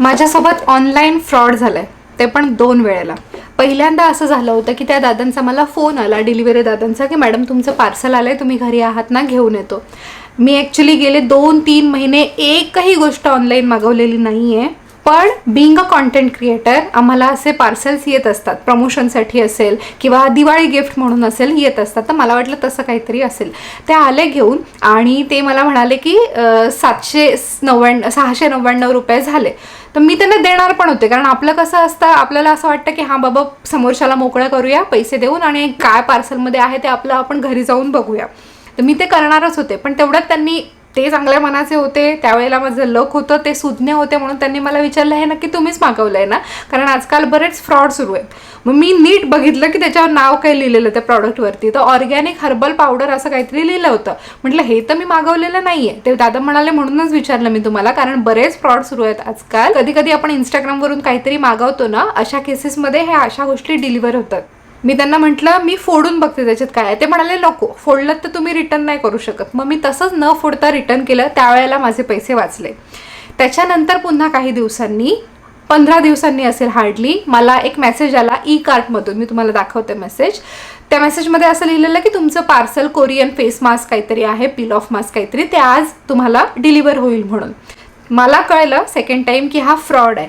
माझ्यासोबत online fraud झालाय. ते पण दोन वेळेला. पहिल्यांदा असं झालं होतं की त्या दादांचा मला फोन आला डिलिव्हरी दादांचा की मॅडम तुमचं पार्सल आलंय तुम्ही घरी आहात ना घेऊन येतो. मी ॲक्च्युली गेले दोन तीन महिने एकही गोष्ट ऑनलाईन मागवलेली नाही आहे पण बिंग अ कॉन्टेंट क्रिएटर आम्हाला असे पार्सल्स येत असतात. प्रमोशनसाठी असेल किंवा दिवाळी गिफ्ट म्हणून असेल येत असतात. तर मला वाटलं तसं काहीतरी असेल. ते आले घेऊन आणि ते मला म्हणाले की सातशे नव्याण्णव सहाशे नव्याण्णव रुपये झाले. तर मी त्यांना देणार पण होते. कारण आपलं कसं असतं आपल्याला असं वाटतं की हां बाबा समोरच्याला मोकळं करूया पैसे देऊन आणि काय पार्सलमध्ये आहे ते आपलं आपण घरी जाऊन बघूया. तर मी ते करणारच होते. पण तेवढ्यात त्यांनी ते चांगल्या मनाचे होते त्यावेळेला माझं लक होतं ते सुज्ञ होते म्हणून त्यांनी मला विचारलं हे नक्की तुम्हीच मागवलं आहे ना? कारण आजकाल बरेच फ्रॉड सुरू आहेत. मग मी नीट बघितलं की त्याच्यावर नाव काय लिहिलेलं त्या प्रॉडक्टवरती. तर ऑर्गॅनिक हर्बल पावडर असं काहीतरी लिहिलं होतं. म्हटलं हे तर मी मागवलेलं नाही आहे ते दादा म्हणाले म्हणूनच विचारलं मी तुम्हाला कारण बरेच फ्रॉड सुरू आहेत आजकाल. कधी कधी आपण इंस्टाग्रामवरून काहीतरी मागवतो ना अशा केसेसमध्ये ह्या अशा गोष्टी डिलिव्हर होतात. मी त्यांना म्हटलं मी फोडून बघते त्याच्यात काय आहे. ते म्हणाले नको फोडलं तर तुम्ही रिटर्न नाही करू शकत. मग मी तसंच न फोडता रिटर्न केलं त्यावेळेला माझे पैसे वाचले. त्याच्यानंतर पुन्हा काही दिवसांनी पंधरा दिवसांनी असेल हार्डली मला एक मेसेज आला ई कार्टमधून मी तुम्हाला दाखवते मेसेज त्या मेसेजमध्ये असं लिहिलेलं की तुमचं पार्सल कोरियन फेस मास्क काहीतरी आहे पील ऑफ मास्क काहीतरी ते आज तुम्हाला डिलिव्हर होईल म्हणून. मला कळलं सेकंड टाईम की हा फ्रॉड आहे.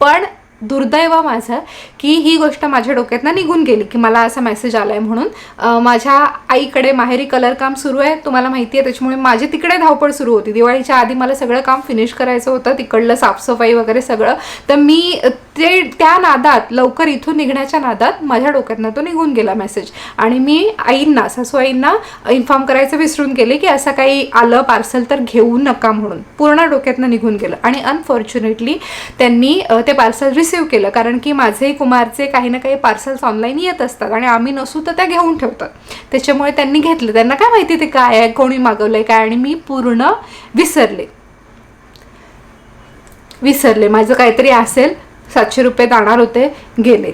पण दुर्दैव माझं की ही गोष्ट माझ्या डोक्यातनं निघून गेली की मला असा मेसेज आला आहे म्हणून माझ्या आईकडे माहेरी कलर काम सुरू आहे तुम्हाला माहिती आहे त्याच्यामुळे माझी तिकडे धावपळ सुरू होती. दिवाळीच्या आधी मला सगळं काम फिनिश करायचं होतं तिकडलं साफसफाई वगैरे सगळं. तर मी ते त्या नादात लवकर इथून निघण्याच्या नादात माझ्या डोक्यातनं तो निघून गेला मेसेज आणि मी आईंना सासू आईंना इन्फॉर्म करायचं विसरून गेले की असं काही आलं पार्सल तर घेऊ नका म्हणून. पूर्ण डोक्यातनं निघून गेलं. आणि अनफॉर्च्युनेटली त्यांनी ते पार्सल रिसीव केलं. कारण की माझे कुमारचे काही ना काही पार्सल्स ऑनलाईन येत असतात आणि आम्ही नसू तर त्या घेऊन ठेवतात. त्याच्यामुळे त्यांनी घेतलं. त्यांना काय माहिती ते काय आहे कोणी मागवलंय काय आणि मी पूर्ण विसरले. विसरले. माझं काहीतरी असेल सातशे रुपये जाणार होते गेले.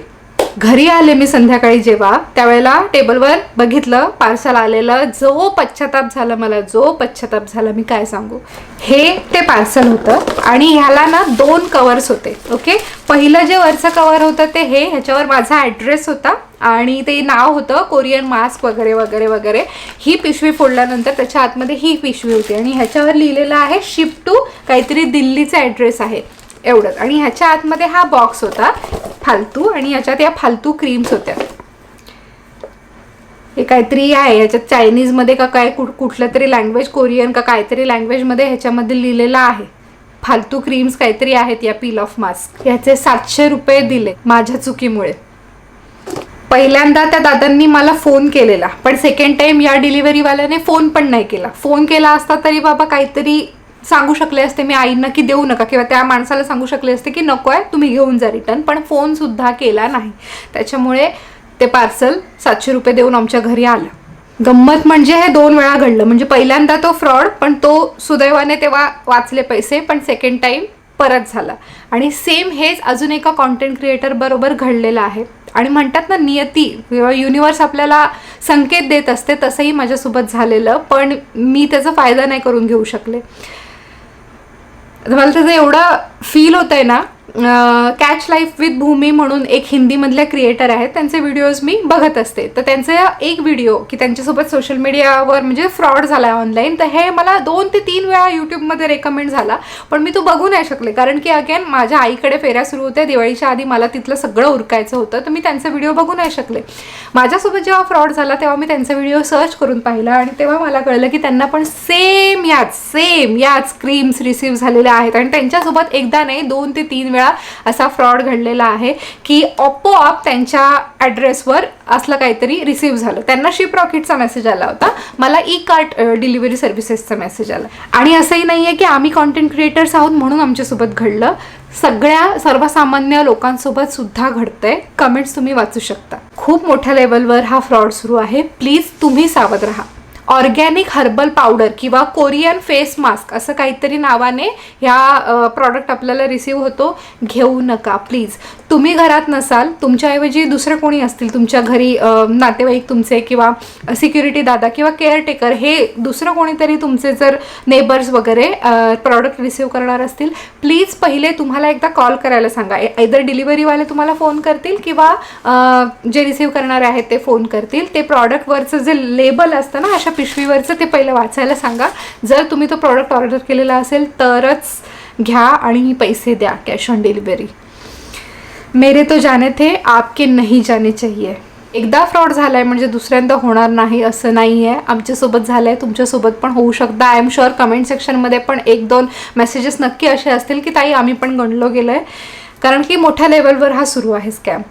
घरी आले मी संध्याकाळी जेव्हा त्यावेळेला टेबलवर बघितलं पार्सल आलेलं जो पश्चाताप झाला मला जो पश्चाताप झाला मी काय सांगू? हे ते पार्सल होतं आणि ह्याला ना दोन कवर्स होते ओके? पहिलं जे वरचं कवर होतं ते हे ह्याच्यावर माझा ॲड्रेस होता आणि ते नाव होतं कोरियन मास्क वगैरे वगैरे वगैरे. ही पिशवी फोडल्यानंतर त्याच्या आतमध्ये ही पिशवी होती आणि ह्याच्यावर लिहिलेलं आहे शिप टू काहीतरी दिल्लीचा ॲड्रेस आहे. एवढंच. आणि ह्याच्या आतमध्ये हा बॉक्स होता फालतू आणि ह्याच्यात या फालतू क्रीम्स होत्या. हे काहीतरी आहे ह्याच्यात चायनीजमध्ये का काय कुठ कुठलं तरी लँग्वेज कोरियन का काहीतरी लँग्वेजमध्ये ह्याच्यामध्ये लिहिलेलं आहे. फालतू क्रीम्स काहीतरी आहेत या पील ऑफ मास्क ह्याचे सातशे रुपये दिले माझ्या चुकीमुळे. पहिल्यांदा त्या दादांनी मला फोन केलेला पण सेकंड टाइम या डिलिव्हरीवाल्याने फोन पण नाही केला. फोन केला असता तरी बाबा काहीतरी सांगू शकले असते मी आईंना की देऊ नका किंवा त्या माणसाला सांगू शकले असते की नको आहे तुम्ही घेऊन जा रिटर्न पण फोनसुद्धा केला नाही. त्याच्यामुळे ते पार्सल सातशे रुपये देऊन आमच्या घरी आलं. गंमत म्हणजे हे दोन वेळा घडलं. म्हणजे पहिल्यांदा तो फ्रॉड पण तो सुदैवाने तेव्हा वाचले पैसे पण सेकंड टाईम परत झाला. आणि सेम हेच अजून एका कॉन्टेंट क्रिएटर बरोबर घडलेलं आहे. आणि म्हणतात ना नियती किंवा युनिवर्स आपल्याला संकेत देत असते तसंही माझ्यासोबत झालेलं पण मी त्याचा फायदा नाही करून घेऊ शकले. मला त्याचं एवढं फील होत आहे ना कॅच लाईफ विथ भूमी म्हणून एक हिंदीमधल्या क्रिएटर आहेत. त्यांचे व्हिडिओज मी बघत असते. तर त्यांचा एक व्हिडिओ की त्यांच्यासोबत सोशल मीडियावर म्हणजे फ्रॉड झाला आहे ऑनलाईन तर हे मला दोन ते तीन वेळा यूट्यूबमध्ये रेकमेंड झाला. पण मी तो बघू नाही शकले. कारण की अगेन माझ्या आईकडे फेऱ्या सुरू होत्या. दिवाळीच्या आधी मला तिथलं सगळं उरकायचं होतं. तर मी त्यांचा व्हिडिओ बघू नाही शकले. माझ्यासोबत जेव्हा फ्रॉड झाला तेव्हा मी त्यांचा व्हिडिओ सर्च करून पाहिला. आणि तेव्हा मला कळलं की त्यांना पण सेम याच सेम याच क्रीम्स रिसिव्ह झालेल्या आहेत. आणि त्यांच्यासोबत एकदा नाही दोन ते तीन वेळा असा फ्रॉड घडलेला आहे की आपोआप त्यांच्या ॲड्रेसवर असलं काहीतरी रिसिव्ह झालं. त्यांना शिप रॉकेटचा मेसेज आला होता. मला ई कार्ट डिलिव्हरी सर्व्हिसेसचा मेसेज आला. आणि असंही नाही आहे की आम्ही कॉन्टेंट क्रिएटर्स आहोत म्हणून आमच्यासोबत घडलं. सगळ्या सर्वसामान्य लोकांसोबत सुद्धा घडतंय. कमेंट्स तुम्ही वाचू शकता. खूप मोठ्या लेवलवर हा फ्रॉड सुरू आहे. प्लीज तुम्ही सावध राहा. ऑर्गॅनिक हर्बल पावडर किंवा कोरियन फेस मास्क असं काहीतरी नावाने ह्या प्रॉडक्ट आपल्याला रिसीव होतो. घेऊ नका प्लीज तुम्ही घरात नसाल तुमच्याऐवजी दुसरे कोणी असतील तुमच्या घरी नातेवाईक तुमचे किंवा सिक्युरिटी दादा किंवा केअरटेकर हे दुसरं कोणीतरी तुमचे जर नेबर्स वगैरे प्रॉडक्ट रिसीव करणार असतील प्लीज पहिले तुम्हाला एकदा कॉल करायला सांगा. इधर डिलिव्हरीवाले तुम्हाला फोन करतील किंवा जे रिसीव करणारे आहेत ते फोन करतील. ते प्रॉडक्टवरचं जे लेबल असतं ना अशा पिशवीवरचं ते पहिलं वाचायला सांगा. जर तुम्ही तो प्रॉडक्ट ऑर्डर केलेला असेल तरच घ्या आणि पैसे द्या कॅश ऑन डिलिव्हरी मेरे तो जाने थे आपके नहीं जाने चाहिए. एकदा फ्रॉड झालाय म्हणजे दुसऱ्यांदा होणार नाही असं नाही आहे आमच्यासोबत झालंय तुमच्यासोबत पण होऊ शकतं. आय एम शुअर कमेंट सेक्शनमध्ये पण एक दोन मेसेजेस नक्की असे असतील की ताई आम्ही पण गणलो गेलो आहे कारण की मोठ्या लेवलवर हा सुरू आहे स्कॅम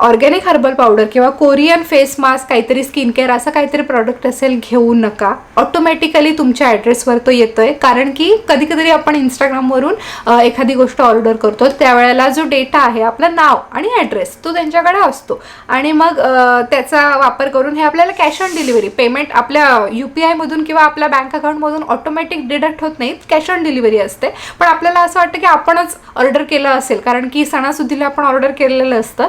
ऑर्गॅनिक हर्बल पावडर किंवा कोरियन फेस मास्क काहीतरी स्किन केअर असं काहीतरी प्रॉडक्ट असेल घेऊ नका. ऑटोमॅटिकली तुमच्या ॲड्रेसवर तो येतोय. कारण की कधी कधी आपण इंस्टाग्रामवरून एखादी गोष्ट ऑर्डर करतो त्यावेळेला जो डेटा आहे आपलं नाव आणि ॲड्रेस तो त्यांच्याकडे असतो. आणि मग त्याचा वापर करून हे आपल्याला कॅश ऑन डिलिव्हरी पेमेंट आपल्या यू पी आयमधून किंवा आपल्या बँक अकाउंटमधून ऑटोमॅटिक डिडक्ट होत नाही कॅश ऑन डिलिव्हरी असते. पण आपल्याला असं वाटतं की आपणच ऑर्डर केलं असेल कारण की सणासुदीला आपण ऑर्डर केलेलं असतं.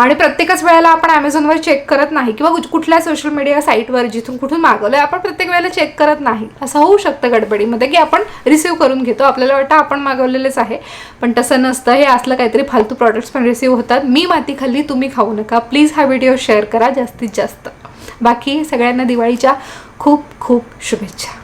आणि प्रत्येकच वेळेला आपण ॲमेझॉनवर चेक करत नाही किंवा कुठल्या सोशल मीडिया साईटवर जिथून कुठून मागवलं आपण प्रत्येक वेळेला चेक करत नाही. असं होऊ शकतं गडबडीमध्ये की आपण रिसिव्ह करून घेतो. आपल्याला वाटतं आपण मागवलेलेच आहे. पण तसं नसतं. हे असलं काहीतरी फालतू प्रॉडक्ट्स पण रिसिव्ह होतात. मी माती खाल्ली तुम्ही खाऊ नका. प्लीज हा व्हिडिओ शेअर करा जास्तीत जास्त. बाकी सगळ्यांना दिवाळीच्या खूप खूप शुभेच्छा.